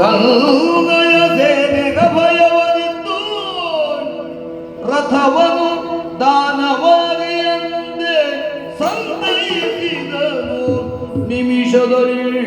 ತಂದೆಯ ಸೇನೆಗ ಭಯವನಿತ್ತು ರಥವನು ದಾನವಾರಿಯಂದೆ ಸಂತೈಸಿದನು. ನಿಮಿಷದಲ್ಲಿ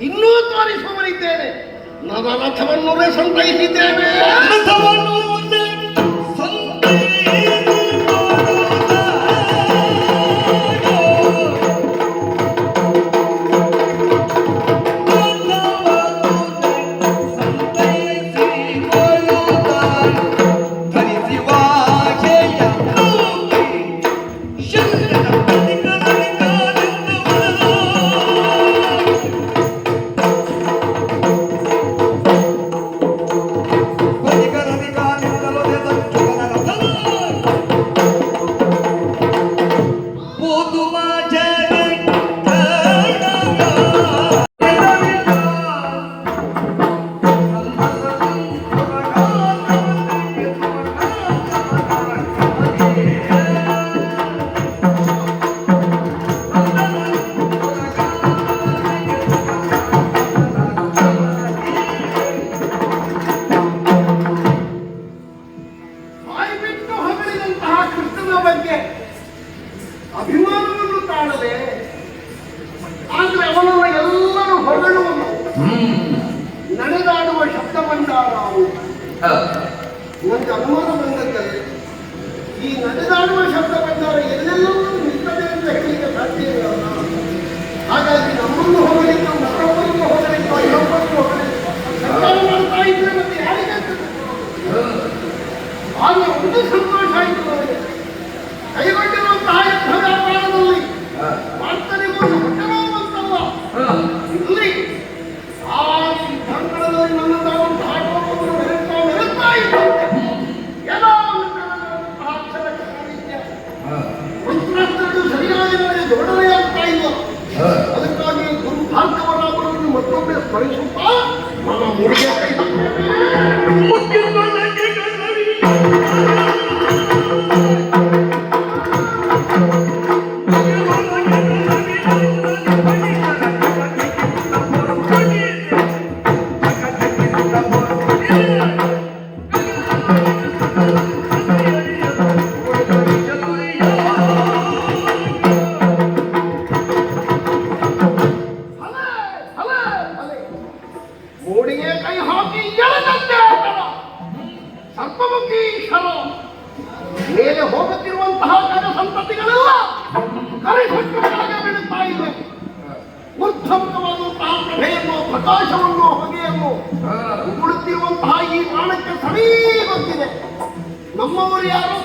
ಇನ್ನೂ ತೋರಿಸುವರಿದ್ದೇನೆ ನನ್ನ ರಥವನ್ನು ಸಂತೈಸಿದ್ದೇನೆ ರಥವನ್ನು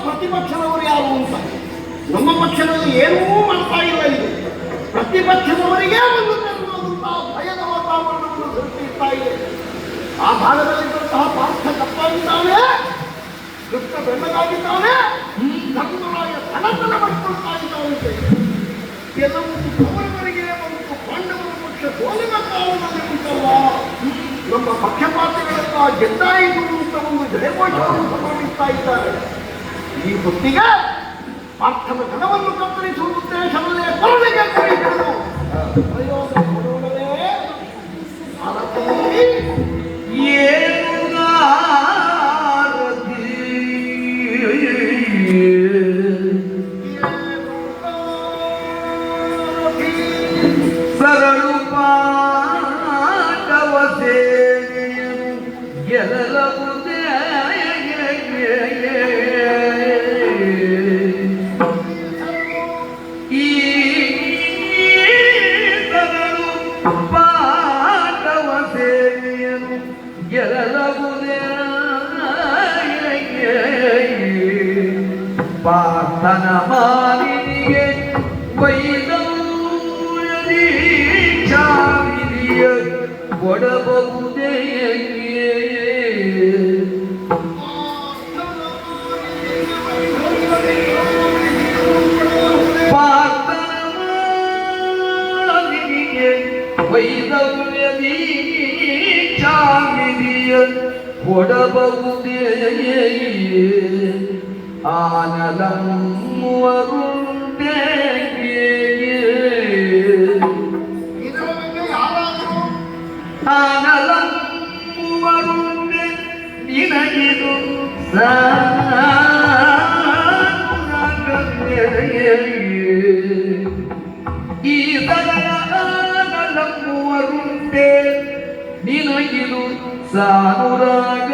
ಪ್ರತಿಪಕ್ಷದವರು ಯಾರು ಅಂತ. ನಮ್ಮ ಪಕ್ಷದಲ್ಲಿ ಏನೂ ಮಾಡ್ತಾ ಇಲ್ಲ ಇದು ಪ್ರತಿಪಕ್ಷದವರಿಗೆ ಒಂದು ತರವಾದಂತಹ ಭಯದ ವಾತಾವರಣವನ್ನು ಸೃಷ್ಟಿಸ್ತಾ ಇದೆ. ಆ ಭಾಗದಲ್ಲಿದ್ದಂತಹ ಪಾರ್ಥ ಕಪ್ಪಾಗಿದ್ದಾನೆ ಕೃಷ್ಣ ಬೆಳ್ಳಗಾಗಿದ್ದಾನೆ ಧರ್ಮರಾಯ ತನತನ ಮಾಡಿಕೊಳ್ತಾ ಇದ್ದಾನಂತೆ ಕೆಲವು ಕೌರವರಿಗೆ ಒಂದು ಪಾಂಡವರ ಪಕ್ಷ ಸೋಲಿನ ಕಾರಣದಲ್ಲಿ ಉಂಟಲ್ಲ ನಮ್ಮ ಪಕ್ಷಪಾತಿಗಳೆಲ್ಲ ಗೆದ್ದಾಯಿತು ಅಂತ ಒಂದು ಜಯಘೋಷವನ್ನು ಸಂಭವಿಸ್ತಾ ಇದ್ದಾರೆ. ಈ ಹೊತ್ತಿಗೆ ಪಾರ್ಥನ ಘನವನ್ನು ಕತ್ತರಿಸುವ ಉದ್ದೇಶವಲ್ಲೇ ಕೊರಳಿಗೆ ಕೈ ಪ್ರಯೋಗ ಪಾತನ ಮಾಲಿನಿಗೆ ವೈದೌರದಿ ಚಾವಿಲಿಯ ಒಡಬಹುದೇ ವೈದೌರ್ಯದಿ ಚಾವಿಲಿಯ ಒಡಬಹುದೇ ಕೊಡಬಹುದೇ ಆನಲಮ್ಮುವರುಂಟೆ ಇದರ ಬಗ್ಗೆ ಯಾರಾದರೂ ಆನಲಮ್ಮುವರುಂಟೆ ನಿನಗಿದು ಈ ಆನಲಮ್ಮುವರುಂಟೆ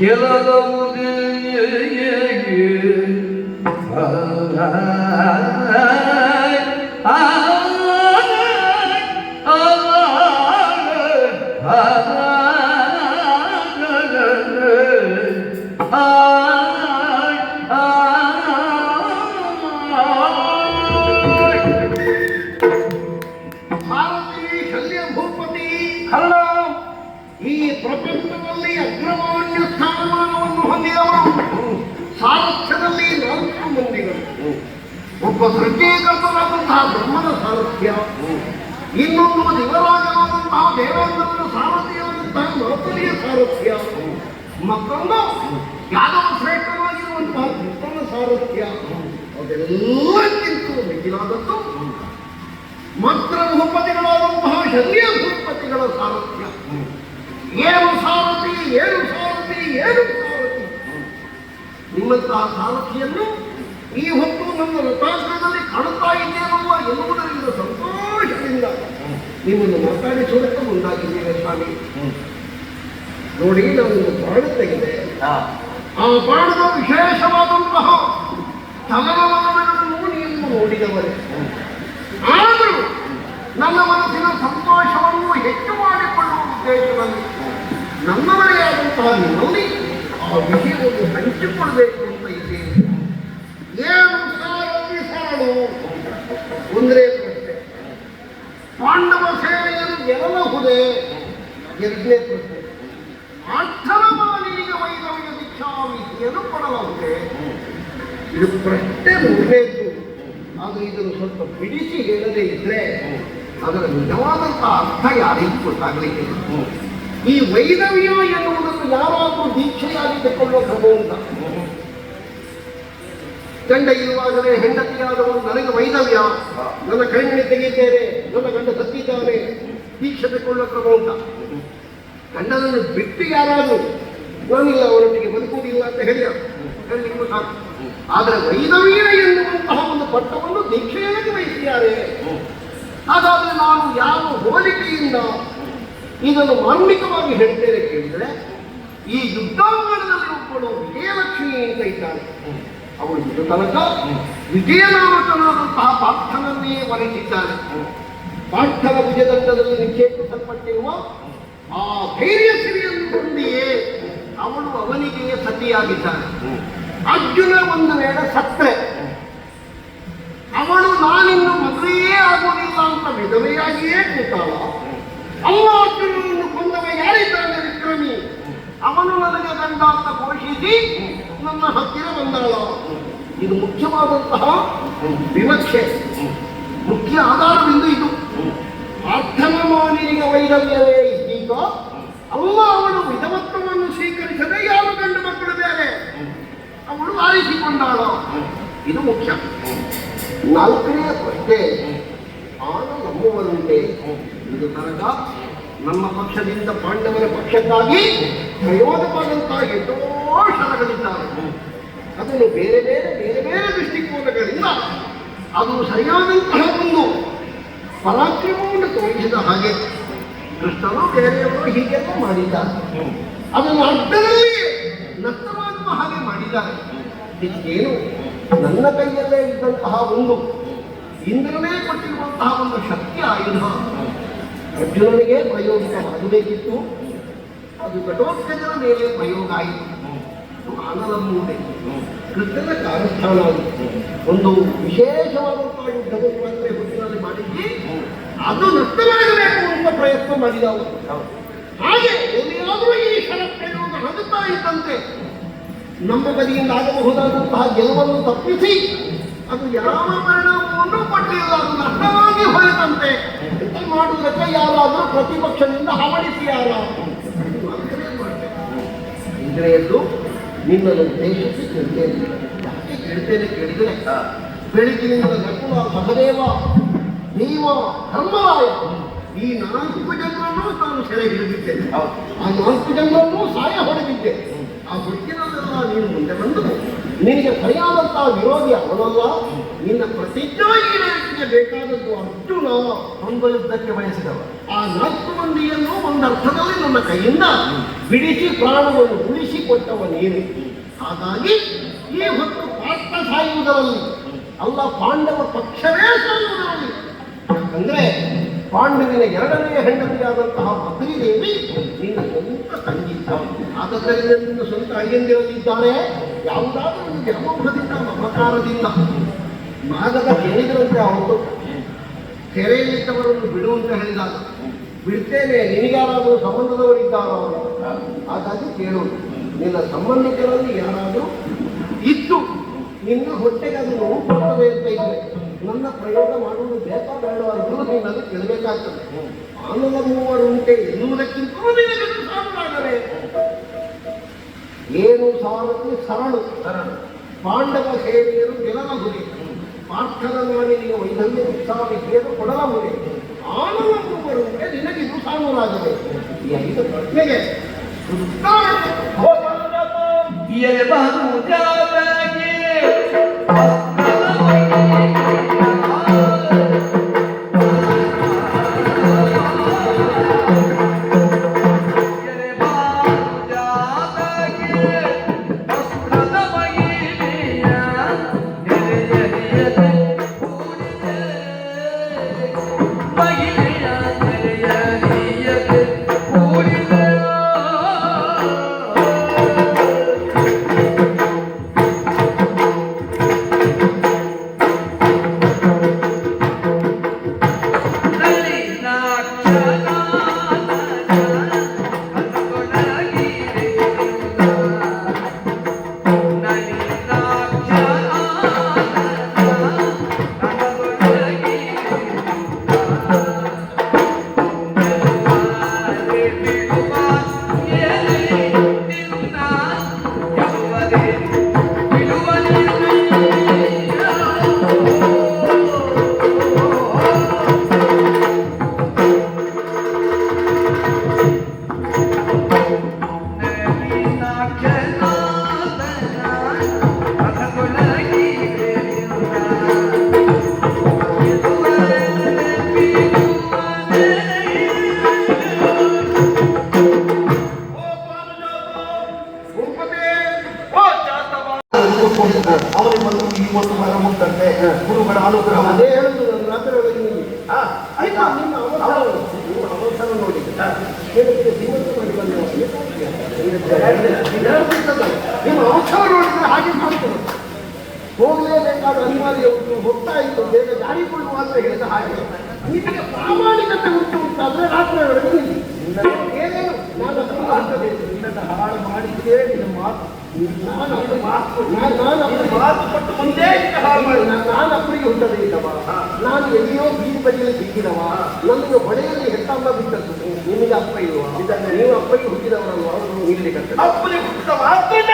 Yılalım dünyayı ಒಬ್ಬ ಸೃಷ್ಟಿಕರ್ತನಾದಂತಹ ಬ್ರಹ್ಮನ ಸಾರಥ್ಯ. ಇನ್ನೊಂದು ದಿವರಾಜನಾದಂತಹ ದೇವೇಂದ್ರನ ಸಾರಥ್ಯವಾದಂತಹ ಮಾತುಲಿಯ ಸಾರಥ್ಯ. ಮತ್ತೊಂದು ಯಾದವ ಶ್ರೇಷ್ಠವಾಗಿರುವಂತಹ ಕೃಷ್ಣನ ಸಾರಥ್ಯ. ಅದೆಲ್ಲಕ್ಕಿಂತ ಮಿಗಿಲಾದದ್ದು ಮಾತ್ರ ಭೂಪತಿಗಳಾದಂತಹ ಶಲ್ಯ ಭೂಪತಿಗಳ ಸಾರಥ್ಯ. ಏನು ಸಾರಥಿ ಏನು ಸಾರಥಿ ಏನು ಸಾರಥಿ. ನಿಮ್ಮಂತಹ ಸಾರಥಿಯನ್ನು ಈ ಹೊತ್ತು ನನ್ನ ರಥಾಗ್ರದಲ್ಲಿ ಕಾಣುತ್ತಾ ಇದ್ದೇನಲ್ಲ ಎನ್ನುವುದರಿಂದ ಸಂತೋಷದಿಂದ ನಿಮ್ಮನ್ನು ಮಾತಾಡಿಸುವುದಕ್ಕೆ ಮುಂದಾಗಿದ್ದೇನೆ ಸ್ವಾಮಿ. ನೋಡಿ ನಾವು ಒಂದು ಬಾಣ ತೆಗೆದೆ. ಆ ಬಾಣದ ವಿಶೇಷವಾದಂತಹ ಚಲನವಲನಗಳನ್ನು ನೀವು ನೋಡಿದವರೇ. ಆದರೂ ನನ್ನ ಮನಸ್ಸಿನ ಸಂತೋಷವನ್ನು ಹೆಚ್ಚು ಮಾಡಿಕೊಳ್ಳುವ ಉದ್ದೇಶದಲ್ಲಿ ನನ್ನವರೇ ಆದಂತಹ ನೋಡಿ ಆ ವಿಷಯವನ್ನು ಹಂಚಿಕೊಳ್ಳಬೇಕು ಅಂತ ಇದ್ದೇನೆ ಏನು ಸಾಳು ಪ್ರಶ್ನೆ ಪಾಂಡವ ಸೇನೆಯನ್ನು ಗೆಲ್ಲಬಹುದೇ ಎರಡನೇ ಪ್ರಶ್ನೆ ಅರ್ಥನ ಮಾಲಿನಿಗೆ ವೈದವ್ಯ ದೀಕ್ಷಾವಿಧಿಯನ್ನು ಕೊಡಬಹುದೇ ಇದು ಪ್ರಶ್ನೆ ಮೂರನೇದು ಆದರೆ ಇದನ್ನು ಸ್ವಲ್ಪ ಬಿಡಿಸಿ ಹೇಳದೇ ಇದ್ರೆ ಅದರ ನಿಜವಾದಂತಹ ಅರ್ಥ ಯಾರಿಗೂ ಗೊತ್ತಾಗಲಿಕ್ಕೆ ಈ ವೈದವ್ಯ ಎನ್ನುವುದನ್ನು ಯಾರಾದರೂ ದೀಕ್ಷೆಯಾಗಿ ಕ್ರಮ ಅಂತ. ಗಂಡ ಇರುವಾಗಲೇ ಹೆಂಡತಿಯಾದವರು ನನಗೆ ವೈದವ್ಯ ನನ್ನ ಕಣ್ಣಿಗೆ ತೆಗೆಯುತ್ತೇನೆ. ನನ್ನ ಗಂಡ ಸತ್ತಿದ್ದಾನೆ. ದೀಕ್ಷತೆ ಕೊಳ್ಳ ಕ್ರಮ ಉಂಟ ಗಂಡನನ್ನು ಬಿಟ್ಟು ಯಾರಾದರೂ ನಾನಿಲ್ಲ ಅವರೊಟ್ಟಿಗೆ ಬದುಕುವುದಿಲ್ಲ ಅಂತ ಹೇಳಿದ. ನಿಮ್ಮ ಆದರೆ ವೈದವ್ಯ ಎನ್ನುವಂತಹ ಒಂದು ಪಟ್ಟವನ್ನು ದೀಕ್ಷೆಯಾಗಿ ವಹಿಸಿದ್ದಾರೆ. ಹಾಗಾದ್ರೆ ನಾನು ಯಾವ ಹೋಲಿಕೆಯಿಂದ ಇದನ್ನು ಮಾರ್ಮಿಕವಾಗಿ ಹೇಳ್ತೇನೆ ಕೇಳಿದರೆ, ಈ ಯುದ್ಧಾಂಗಣದಲ್ಲಿ ಒಬ್ಬಳು ವಿಜಯಲಕ್ಷ್ಮಿ ಅಂತ ಇದ್ದಾಳೆ. ಅವಳು ಇದು ತನಕ ವಿಜಯನಾಮಕನಾದಂತಹ ಪಾರ್ಥನನ್ನೇ ವರಿಸಿದ್ದಾಳೆ ಪಾರ್ಥನ ವಿಜಯದಂಡದಲ್ಲಿ ನಿಕ್ಷೇಪಿಸಲ್ಪಟ್ಟಿರುವ ಆ ಧೈರ್ಯ ಸಿರಿಯನ್ನು ಹೊಂದಿಯೇ ಅವನು ಅವನಿಗೆ ಸತಿಯಾಗಿದ್ದಾನೆ. ಅರ್ಜುನ ಒಂದು ವೇಳೆ ಸತ್ರೆ ಅವಳು ನಾನಿನ್ನು ಮದುವೆಯೇ ಆಗುವುದಿಲ್ಲ ಅಂತ ವಿಧವೆಯಾಗಿಯೇ ಕೂತಾಳ. ಅಲ್ಲ ಅರ್ಜುನನನ್ನು ಕೊಂದವ ಯಾರಿದ್ದಾನೆ ವಿಕ್ರಮಿ? ಅವನು ನನಗೆ ಗಂಡ ಅಂತ ಘೋಷಿಸಿ ನನ್ನ ಹತ್ತಿರ ಬಂದಾಳ? ಇದು ಮುಖ್ಯವಾದಂತಹ ವಿವಕ್ಷೆ. ಮುಖ್ಯ ಆಧಾರವೆಂದು ಇದು. ಅರ್ಧನ ಮಾನಿನ ವೈರಲ್ಯವೇ ಇದ್ದೀಗ ಅಲ್ಲ, ಅವಳು ವಿಧವತ್ವವನ್ನು ಸ್ವೀಕರಿಸದೆ ಯಾರು ಗಂಡು ಮಕ್ಕಳು ಬೇರೆ ಅವಳು ಆರಿಸಿಕೊಂಡಾಳ? ಇದು ಮುಖ್ಯ. ನಾಲ್ಕನೇ ಪ್ರಶ್ನೆ. ಆಗ ನಮ್ಮವರುಂಟೆ ಇದು ತನಕ ನಮ್ಮ ಪಕ್ಷದಿಂದ ಪಾಂಡವರ ಪಕ್ಷಕ್ಕಾಗಿ ಪ್ರಯೋಗವಾದಂತಹ ಎಷ್ಟೋ ಕ್ಷಣಗಳಿದ್ದಾವೆ ಅದನ್ನು ಬೇರೆ ಬೇರೆ ಬೇರೆ ಬೇರೆ ದೃಷ್ಟಿಕೋನಗಳಿಂದ ಅದು ಸರಿಯಾದಂತಹ ಒಂದು ಪರಾಕ್ರಮವನ್ನು ತೋರಿಸಿದ ಹಾಗೆ ಕೃಷ್ಣನು ಬೇರೆಯವರು ಹೀಗೆಲ್ಲ ಮಾಡಿದ್ದಾರೆ ಅದನ್ನು ಅರ್ಧದಲ್ಲಿ ನಷ್ಟವಾಗುವ ಹಾಗೆ ಮಾಡಿದ್ದಾರೆ ಇದಕ್ಕೇನು ನನ್ನ ಕೈಯಲ್ಲೇ ಇದ್ದಂತಹ ಒಂದು ಇಂದ್ರನೇ ಕೊಟ್ಟಿರುವಂತಹ ಒಂದು ಶಕ್ತಿ ಆಯುಧ. ಅರ್ಜುನನಿಗೆ ಪ್ರಯೋಗಿತವಾಗಬೇಕಿತ್ತು ಅದು ಘಟೋತ್ಕಜನ ಮೇಲೆ ಪ್ರಯೋಗ ಆಯಿತು. ಆನಲಮ್ಮೂಡೆ ಕೃಷ್ಣನ ಕಾರ್ಯಸ್ಥಾನ ಒಂದು ವಿಶೇಷವಾದಂತಹ ಯುದ್ಧವು ಮಾತ್ರ ಹುಟ್ಟಿನಲ್ಲಿ ಮಾಡಿದ್ವಿ. ಅದು ನಷ್ಟವಾಗಬೇಕು ಅಂತ ಪ್ರಯತ್ನ ಮಾಡಿದ ಅವರು. ಹಾಗೆ ಎಲ್ಲಿಯಾದರೂ ಈ ಈ ಕ್ಷಣಪ್ರಯೋಗ ಆಗುತ್ತಾ ಇದ್ದಂತೆ. ನಮ್ಮ ಬದಿಯಿಂದ ಆಗಬಹುದಾದಂತಹ ಗೆಲುವನ್ನು ತಪ್ಪಿಸಿ ಅದು ಯಾವ ಪರಿಣಾಮವನ್ನು ಕೊಟ್ಟಿಲ್ಲ ಅದು ನಷ್ಟವಾಗಿ ಹೋಯಿತಂತೆ ಮಾಡುವುದಕ್ಕೆ ಯಾರಾದರೂ ಪ್ರತಿಪಕ್ಷದಿಂದ ಹವಣಿಸಿ ಯಾರ? ಇಂದ್ರಿಯದ್ದು ನಿನ್ನನ್ನು ಉದ್ದೇಶಿಸಿ ಕೇಳ್ತೇನೆ. ಯಾಕೆ ಕೇಳ್ತೇನೆ ಕೇಳಿದರೆ ಬೆಳಗಿನಿಂದ ನಕುಲ ಸಹದೇವ ನೀವ ಧರ್ಮರಾಯ, ಈ ನಾಲ್ಕು ಜನರನ್ನು ತಾನು ಸೆರೆ ಹಿಡಿದಿದ್ದೇನೆ ಆ ನಾಲ್ಕು ಜನರನ್ನು ಸಾಯ ಹೊಡೆದಿದ್ದೆ. ಆ ಹುಟ್ಟಿನಲ್ಲೆಲ್ಲ ನೀನು ಮುಂದೆ ಬಂದು ನಿನಗೆ ಸರಿಯಾದಂತಹ ವಿರೋಧಿ ಅವನಲ್ಲ. ನಿನ್ನ ಪ್ರತಿಜ್ಞಾ ಈಡೇರಿಕೆಗೆ ಬೇಕಾದದ್ದು ಅರ್ಜುನ ಒಂದು ಯುದ್ಧಕ್ಕೆ ಬಯಸಿದವ. ಆ ನಾಲ್ಕು ಮಂದಿಯನ್ನು ಒಂದರ್ಥದಲ್ಲಿ ನನ್ನ ಕೈಯಿಂದ ಬಿಡಿಸಿ ಪ್ರಾಣವನ್ನು ಉಳಿಸಿಕೊಟ್ಟವ ನೀನು ಹಾಗಾಗಿ ಈ ಹೊತ್ತು ಪಾತ್ರ ಸಾಯುವುದರಲ್ಲಿ ಅಲ್ಲ, ಪಾಂಡವ ಪಕ್ಷವೇ ಸಾಯುವುದರಲ್ಲಿ. ಯಾಕಂದ್ರೆ ಪಾಂಡವಿನ ಎರಡನೆಯ ಹೆಂಡತಿಯಾದಂತಹ ದೇವಿ ನಿನ್ನ ಸ್ವಂತ ತಂಗಿದ್ದ. ಆದ್ದರಿಂದ ನಿನ್ನ ಸ್ವಂತ ಅಯ್ಯಂದಿರಲಿದ್ದಾರೆ ಯಾವುದಾದ್ರೂ ಒಂದು ಜನ್ಮಭದಿಂದ ಮಮಕಾರದಿಂದ ಮಾಗದ ಕೇಳಿದ್ರಂತೆ ಅವತ್ತು ಕೆರೆಯಲ್ಲಿದ್ದವರನ್ನು ಬಿಡುವಂತ ಹೇಳಿದಾಗ, ಬಿಡ್ತೇನೆ ನಿನಗಾರಾದರೂ ಸಂಬಂಧದವರಿದ್ದಾರೋ ಹಾಗಾಗಿ ಕೇಳೋದು. ನಿನ್ನ ಸಂಬಂಧಿಕರಲ್ಲಿ ಯಾರಾದರೂ ಇದ್ದು, ನಿನ್ನ ಹೊಟ್ಟೆಗೆ ಅದು ನೋವು ಬರ್ತದೆ ಅಂತ ಇದ್ರೆ, ನನ್ನ ಪ್ರಯೋಗ ಮಾಡುವುದು ಬೇಕಾ ಬೇಡ ಅಂತ ನೀನು ಅದು ಕೇಳಬೇಕಾಗ್ತದೆ ಆನಂದ ಮೂವರು ಉಂಟೆ ಎನ್ನುವುದಕ್ಕಿಂತ ಏನು ಸಾರಥಿ ಸರಳು. ಸರಳು. ಪಾಂಡವ ಸೇವೆಯನ್ನು ಗೆಲನ ಗುರಿ ಪಾರ್ಥನ ನಾಡಿನಿಗೆ ವೈಧನ್ಯ ಉತ್ಸಾಹಿಸಿಯನ್ನು ಕೊಡಲ ಮುರಿ ಆನಂದ ಬರುವಂತೆ ನಿನಗಿದು ಸಾಮರಾಗದೆ ಈ ಐದು ಪ್ರಶ್ನೆಗೆ ಉತ್ತರ ಅವರಿಗೆ ಬಂದು ಈ ಒಂದು ಮರ ಮುಂದಂತೆ ಗುರುಗಳ ಅನುಗ್ರಹ ನೋಡಿ ಮಾಡಿ ಬಂದವ. ನಿಮ್ಮ ಹಾಗೆ ಮಾಡ್ತದೆ ಹೋಗಲೇಬೇಕಾದ ಅನಿವಾರ್ಯ ಉಂಟು ಹೋಗ್ತಾ ಇತ್ತು ಬೇಗ ಜಾರಿಕೊಳ್ಳುವ ಅಂತ ಹೇಳಿದ ಹಾಗೆ ನಿಮಗೆ ಪ್ರಾಮಾಣಿಕತೆ ಉಂಟು ಅಂತಾದ್ರೆ ರಾತ್ರಿ ಹಾಳು ಮಾಡಿದ್ದೇ ಮಾತು ನಾನು ಮಾತು ಅಪ್ಪನಿಗೆ- ಮಾತು ಕೊಟ್ಟು ಮಾಡಿ ನಾನು ನಾನು ಅಪ್ಪನಿಗೆ ಎಲ್ಲಿಯೋ ಬೀದಿ ಬದಿಯಲ್ಲಿ ಬಿದ್ದಿದವ ನನಗೆ ಹೊಳೆಯಲ್ಲಿ ಬಿಟ್ಟದ್ದು ನಿಮಗೆ ಅಪ್ಪ ಇಲ್ವಾ ನೀವು ಅಪ್ಪಗೆ ಹುಟ್ಟಿದವರಲ್ವಾ ಅವರು ನಿಲ್ಲಿಕ್ಕೆ ಅಪ್ಪನಿಗೆ ಹುಟ್ಟಿದ ಮಾತ್ರದಿಂದ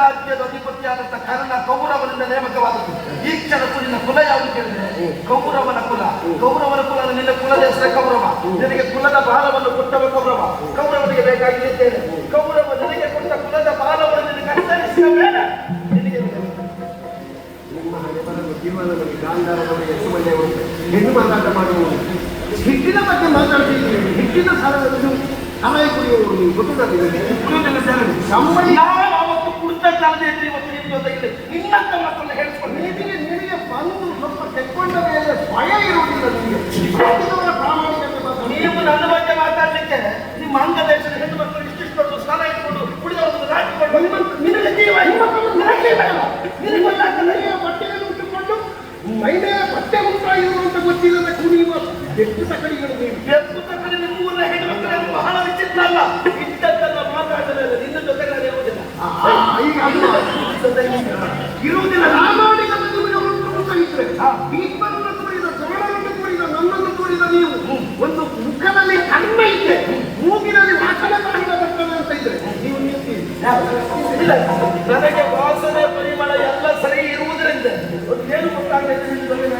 ಅಂತರಾಜ್ಯದ ಅಧಿಪತಿಯಾದಂತ ಕರ್ಣ ಕೌರವನಿಂದ ನೇಮಕವಾದದ್ದು. ಈ ಕ್ಷಣಕ್ಕೂ ನಿನ್ನ ಕುಲ ಯಾವುದು ಕೇಳಿದ್ರೆ? ಕೌರವನ ಕುಲ. ಕೌರವನ ಕುಲ ನಿನ್ನ ಕುಲದ ಹೆಸರೇ ಕೌರವ. ನಿನಗೆ ಕುಲದ ಬಾಲವನ್ನು ಕೊಟ್ಟವ ಕೌರವ. ಕೌರವನಿಗೆ ಬೇಕಾಗಿದ್ದೇನೆ ಕೌರವ ನಿನಗೆ ಕೊಟ್ಟ ಕುಲದ ಬಾಲವನ್ನು ನಿನಗೆ ಕತ್ತರಿಸಿದ ಮೇಲೆ ನಿನಗೆ ನಿಮ್ಮ ಹಣೆ ಬರಲು ಜೀವನದಲ್ಲಿ ಉಂಟು ಹೆಣ್ಣು ಮಾರಾಟ ಮಾಡುವವರು. ಹಿಟ್ಟಿನ ಬಗ್ಗೆ ಮಾತಾಡ್ತಿದ್ದೀನಿ ಹಿಟ್ಟಿನ ಇದು ಸಮಯ ಕುಡಿಯುವವರು. ನೀವು ಗೊತ್ತಿಲ್ಲ ಸಂಬಳಿ ನಿಮ್ಮ ಇದ್ರೆ ಇವತ್ತು ನಿನ್ನ ಜೊತೆಗೆ ನಿನ್ನಂತ ಮಕ್ಕಳನ್ನ ಹೇಳ್ಕೊಂಡು ನಿನಗೆ ನಿನಗೆ ಬಂದು ಸ್ವಲ್ಪ ತೆಕ್ಕೊಂಡ ಮೇಲೆ ಭಯ ಇರುವುದಿಲ್ಲ ನಿಮಗೆ ಪ್ರಾಮಾಣಿಕತೆ ಮಾತಾಡಿ ನೀವು ನನ್ನ ಬಗ್ಗೆ ಮಾತಾಡ್ಲಿಕ್ಕೆ ನಿಮ್ಮ ಅಂಗ ದೇಶದ ಹೆಣ್ಣು ಮಕ್ಕಳು ಇಷ್ಟಿಷ್ಟು ಸ್ಥಾನ ಇಟ್ಕೊಂಡು ಕುಡಿದವರು ರಾಟಿಕೊಂಡು ನಿನಗೆ ಜೀವ ಇಲ್ಲ. ನಿನಗೆ ಜೀವ ಇಲ್ಲ. ನಿನಗೆ ಗೊತ್ತಾಗ್ತದೆ? ಮನೆಯ ಬಟ್ಟೆಯನ್ನು ಉಟ್ಟುಕೊಂಡು ಮೈಮೇಲೆ ಬಟ್ಟೆ ಉಂಟಾಗಿರುವಂತ ಗೊತ್ತಿಲ್ಲದ ಕುಣಿಯುವ ಬೆಕ್ಕು ತಕಡಿಗಳು ನೀವು ಬೆಕ್ಕು ತಕ್ಕನೆ ನಿಮ್ಮೂರಿನ ಹೆಣ್ಣು ಮಕ್ಕಳು ಬಹಳ ವಿಚಿತ್ರ ಅಲ್ಲ ಇದ್ದದ್ದೆಲ್ಲ ಮಾತಾಡಿದ್ರೆ ನಿನ್ನ ಜೊತೆ ನಾನು ಇರುವುದಿಲ್ಲ ಆ, ಈಗ ಅದು ಇರುವುದಿಲ್ಲ ಇದ್ರೆ ಭೀಷ್ಮನನ್ನು ತೋರಿದ ದ್ರೋಣನನ್ನು ತೋರಿದ ನನ್ನನ್ನು ತೋರಿದ ನೀವು, ಒಂದು ಮುಖದಲ್ಲಿ ಕಣ್ಣ ಇದ್ರೆ ಮೂಗಿನಲ್ಲಿ ವಾಸನೆ ಮಾಡಿದ ಬರ್ತದೆ ಅಂತ ಇದ್ರೆ, ನೀವು ನಿಂತೀರಿ. ನನಗೆ ವಾಸನೆ, ಪರಿಮಳ ಎಲ್ಲ ಸರಿ ಇರುವುದರಿಂದ ಏನು ಗೊತ್ತಾಗಲಿಲ್ಲ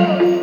Woo!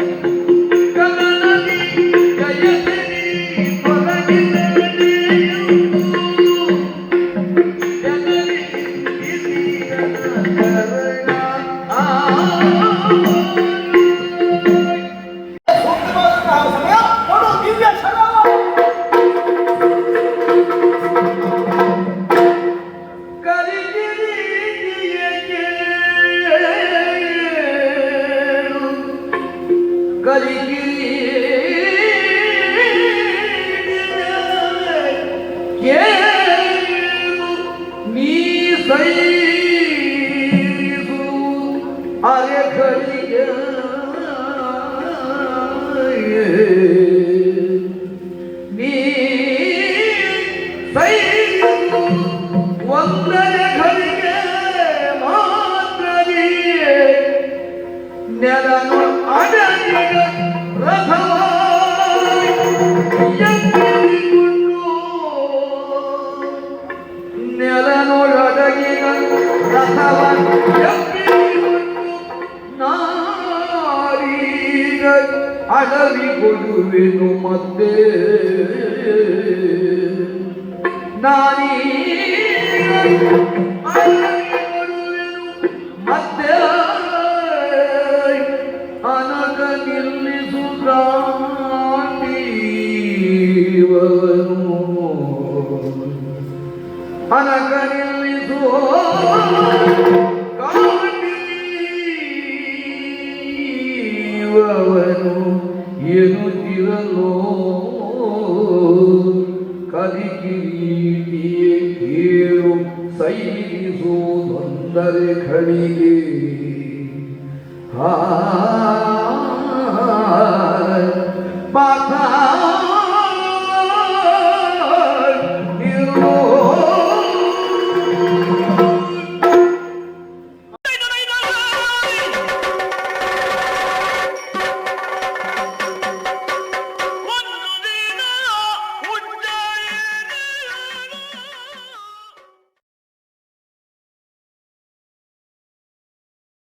ನಾರೀಗ ಅಡವಿಗೊಳ್ಳುವೆನು ಮತ್ತೆ. ಅಡವಿಗೊಳ್ಳುವೆನು ಮತ್ತೆ. ಅನಗ ನಿಲ್ಲಿಸುತ್ತಾಂಡೀವನು ಅನಗ ನಿಲ್ಲಿಸುವ ಕಲಿಕಿರೀತಿಯೇ ಸೈಸು ಸೈರಿಸುವುದೊಂದರೆ ಖಳಿಗೆ ಹಾ